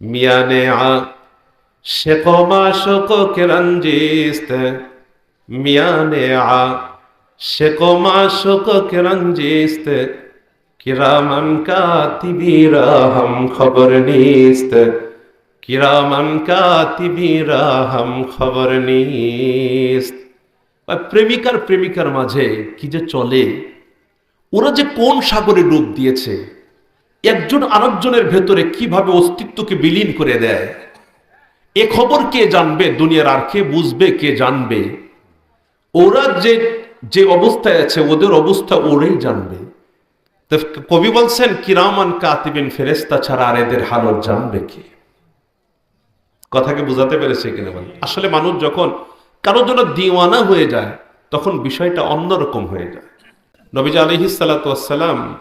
মিয়ানে আ শেকমা শোক কিরঞ্জিস্ত। মিয়ানে আ শেকমা শোক কিরঞ্জিস্ত। কিরামান কাতিবিরা হাম খবর নিস্ত। কিরামান কাতিবিরা হাম খবর নিস্ত। প্রেমিকার প্রেমিকার মাঝে কি যে চলে, ওরা যে কোন সাগরে ডুব দিয়েছে একজন আরেকজনের ভেতরে কীভাবে অস্তিত্বকে বিলীন করে দেয়? এ খবর কে জানবে? দুনিয়ার আর কে বুঝবে, কে জানবে? ওরা যে যে অবস্থায় আছে, ওদের অবস্থা ওরাই জানবে। কবি বলছেন, কিরামান কাতিবিন ফেরেস্তা ছাড়া আর এদের হালত জানবে কে? কথাকে বুঝাতে পেরেছে কিনা বলেন। আসলে মানুষ যখন কারোর জন্য দিওয়ানা হয়ে যায়, তখন বিষয়টা অন্যরকম হয়ে যায়। নবীজ আলহি সালাতাম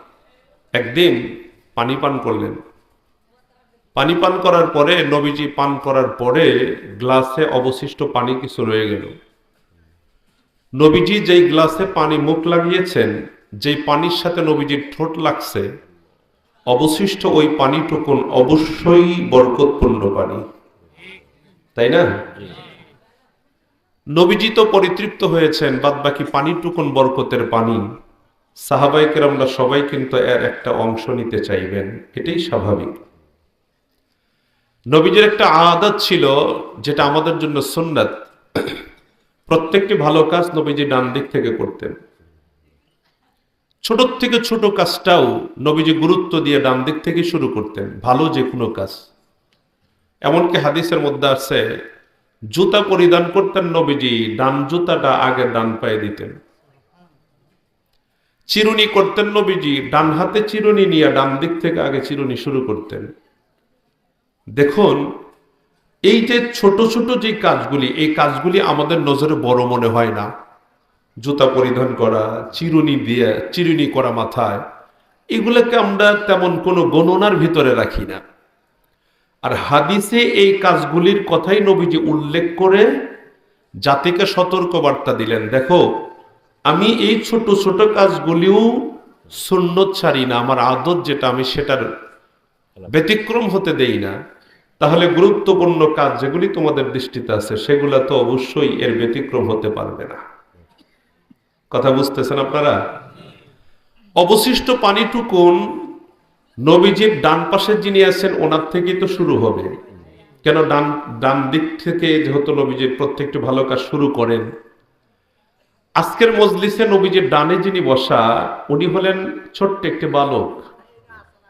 একদিন পানি পান করলেন। পানি পান করার পরে নবীজি পান করার পরে গ্লাসে অবশিষ্ট পানি কিছু রয়ে গেল। নবীজি যেই গ্লাসে পানি মুখ লাগিয়েছেন, যেই পানির সাথে নবীজির ঠোঁট লাগছে, অবশিষ্ট ওই পানিটুকুন অবশ্যই বরকতপূর্ণ পানি। তাই না? নবীজি তো পরিতৃপ্ত হয়েছেন বাদ বাকি পানিটুকুন বরকতের পানি। সাহাবাইকের আমরা সবাই কিন্তু এর একটা অংশ নিতে চাইবেন, এটাই স্বাভাবিক। নবীজির একটা আদত ছিল, যেটা আমাদের জন্য সুন্নাত। প্রত্যেকটি ভালো কাজ নবীজি ডান দিক থেকে করতেন। ছোট থেকে ছোট কাজটাও নবীজি গুরুত্ব দিয়ে ডান দিক থেকে শুরু করতেন, ভালো যে কোনো কাজ। এমনকি হাদিসের মধ্যে আছে, জুতা পরিধান করতেন নবীজি, ডান জুতাটা আগে ডান পায়ে দিতেন। চিরুনি করতেন নবীজি, ডান হাতে চিরুনি নিয়ে ডান দিক থেকে আগে চিরুনি শুরু করতেন। দেখুন, এই যে ছোট ছোট যে কাজগুলি, এই কাজগুলি আমাদের নজরে বড় মনে হয় না। জুতা পরিধান করা, চিরুনি দিয়ে, চিরুনি করা মাথায়, এগুলোকে আমরা তেমন কোনো গণনার ভিতরে রাখি না। আর হাদিসে এই কাজগুলির কথাই নবীজি উল্লেখ করে জাতিকে সতর্ক বার্তা দিলেন। দেখো আমি এই ছোট ছোট কাজগুলিও সুন্নত ছাড়ি না, আমার আদত যেটা আমি সেটার ব্যতিক্রম হতে দেই না। তাহলে গুরুত্বপূর্ণ কাজ যেগুলি তোমাদের দৃষ্টিতে আছে, সেগুলো তো অবশ্যই এর ব্যতিক্রম হতে পারবে না। কথা বুঝতেছেন আপনারা? অবশিষ্ট পানিটুকুন নবীজির ডান পাশে যিনি আছেন, ওনার থেকেই তো শুরু হবে। কেন ডান ডান দিক থেকে যেহেতু নবীজির প্রত্যেকটি ভালো কাজ শুরু করেন আজকের মজলিসে নবীজির ডানে যিনি বসা, উনি হলেন ছোট্ট একটি বালক।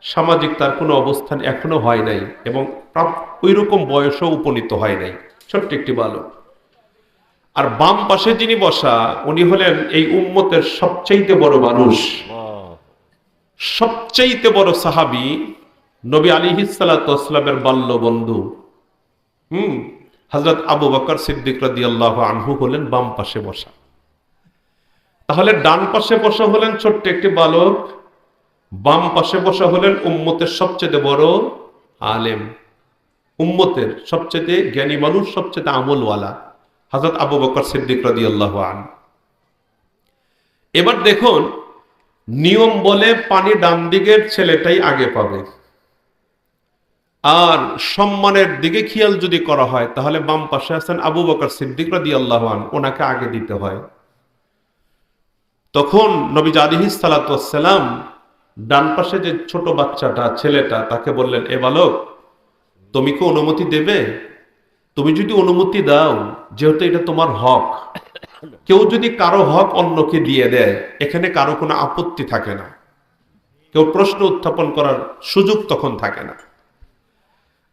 সামাজিক তার কোনো অবস্থান এখনও হয় নাই এবং ওই রকম বয়সও উপনীত হয় নাই। ছোট্ট একটি বালক। আর বাম পাশে যিনি বসা, উনি হলেন এই উম্মতের সবচাইতে বড় মানুষ। সবচাইতে বড় সাহাবি নবী আলী হিসালামের বাল্য বন্ধু হুম হজরত আবু বকর সিদ্দিক রাদি আনহু হলেন বাম পাশে বসা। তাহলে ডান পাশে বসা হলেন ছোট্ট একটি বালক, বাম পাশে বসা হলেন উম্মতের সবচেয়ে বড় আলেম। উম্মতের সবচেয়ে জ্ঞানী মানুষ, সবচেয়ে আমলওয়ালা হজরত আবু বকর সিদ্দিক রাদি আল্লাহ আন এবার দেখুন, নিয়ম বলে পানি ডান দিকের ছেলেটাই আগে পাবে। আর সম্মানের দিকে খেয়াল যদি করা হয়, তাহলে বাম পাশে আছেন আবু বকর সিদ্দিক রাদি আল্লাহান ওনাকে আগে দিতে হয়। তখন নবী আলিহি সালাতাম ডান পাশে যে ছোট বাচ্চাটা, ছেলেটা, তাকে বললেন, এ বালক, তুমি কি অনুমতি দেবে? তুমি যদি অনুমতি দাও, যেহেতু এটা তোমার হক, কেউ যদি কারও হক অন্যকে দিয়ে দেয়, এখানে কারও কোনো আপত্তি থাকে না। কেউ প্রশ্ন উত্থাপন করার সুযোগ তখন থাকে না।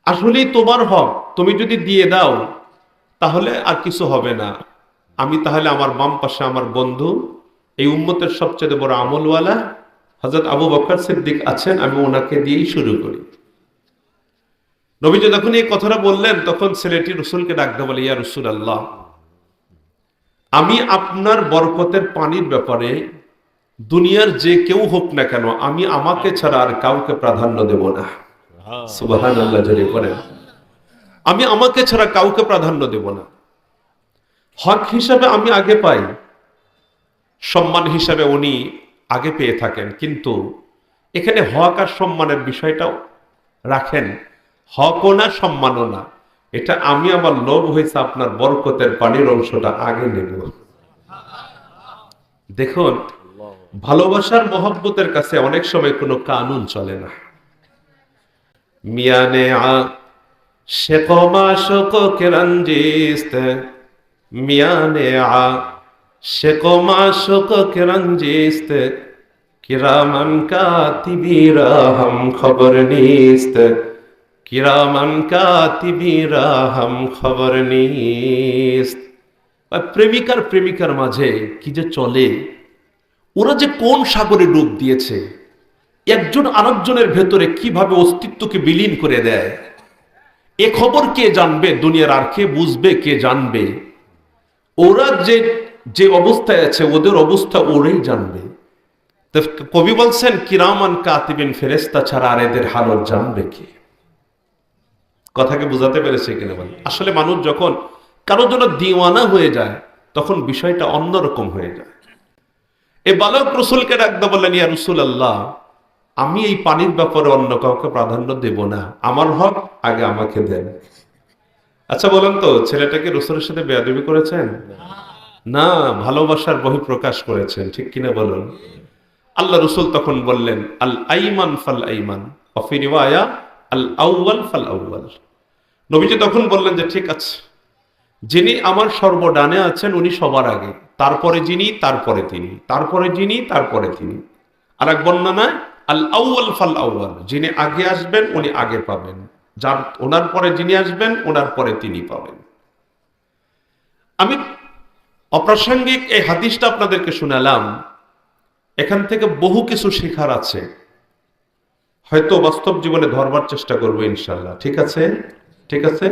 আসলেই তোমার হক, তুমি যদি দিয়ে দাও, তাহলে আর কিছু হবে না। আমি তাহলে আমার বাম পাশে আমার বন্ধু এই উম্মতের সবচেয়ে বড় আমলওয়ালা হজরত আবু বকর সিদ্দিক আছেন, আমি ওনাকে দিয়েই শুরু করি। নবীজি যখন এই কথাটা বললেন, তখন ছেলেটি রসুলকে ডাকতে বলে, ইয়া রসুল আল্লাহ আমি আপনার বরকতের পানির ব্যাপারে দুনিয়ার যে কেউ হোক না কেন, আমি আমাকে ছাড়া আর কাউকে প্রাধান্য দেব না। আমি আমাকে ছাড়া কাউকে প্রাধান্য দেব না। হক হিসাবে আমি আগে পাই। সম্মান হিসাবে উনি আগে পেয়ে থাকেন। কিন্তু এখানে হক আর সম্মানের বিষয়টাও রাখেন। হকও না, সম্মানও না। এটা আমি আমার লোভ হয়েছে আপনার বরকতের পানির অংশটা আগে নেব। দেখুন, ভালোবাসার মহব্বতের কাছে অনেক সময় কোনো কানুন চলে না। মিয়ানে আ মিয়ানে আ শেকমা শোক কিরঞ্জিস্ত কিরামান কাতিবিরা হাম খবর নিস্ত, কিরামান কাতিবিরা হাম খবর নিস্ত। প্রেমিকার প্রেমিকার মাঝে কি যে চলে, ওরা যে কোন সাগরে ডুব দিয়েছে, একজন আরেকজনের ভেতরে কীভাবে অস্তিত্বকে বিলীন করে দেয়, এ খবর কে জানবে, দুনিয়ার আর কে বুঝবে, কে জানবে? ওরা যে যে অবস্থায় আছে, ওদের অবস্থা ওরাই জানবে। কবি বলছেন, কিরামান কাতিবিন ফেরেস্তা ছাড়া আর এদের হালত জানবে কে? কথাকে বুঝাতে পেরেছে কিনা বল? আসলে মানুষ যখন কারোর জন্য দিওয়ানা হয়ে যায়, তখন বিষয়টা অন্যরকম হয়ে যায়। এ বালক রসুলকে ডাকতে বললেন, ইয়া রসুল আল্লাহ আমি এই পানির ব্যাপারে অন্য কাউকে প্রাধান্য দেব না। আমার হক আগে আমাকে দেন। আচ্ছা বলেন তো, ছেলেটাকে রসুলের সাথে বেয়াদবি করেছেন? না ভালোবাসার বহিঃপ্রকাশ করেছেন, ঠিক কিনা বলুন? আল্লাহ রসুল তখন বললেন, আল আইমান ফাল আইমান আল আউ্বাল ফাল আউ্বাল নবীজি তখন বললেন যে, ঠিক আছে, যিনি আমার আছেন, উনি সবার আগে। তারপরে যিনি, তারপরে তিনি। তারপরে যিনি, তারপরে তিনি। আর এক বর্ণনায়, আল আউ্বাল ফাল আউ্বাল যিনি আগে আসবেন, উনি আগে পাবেন। যার, ওনার পরে যিনি আসবেন, ওনার পরে তিনি পাবেন। আমি অপ্রাসঙ্গিক এই হাদিসটা আপনাদেরকে শুনালাম। এখান থেকে বহু কিছু শেখার আছে। হয়তো বাস্তব জীবনে ধরবার চেষ্টা করব ইনশাল্লাহ। ঠিক আছে? ঠিক আছে?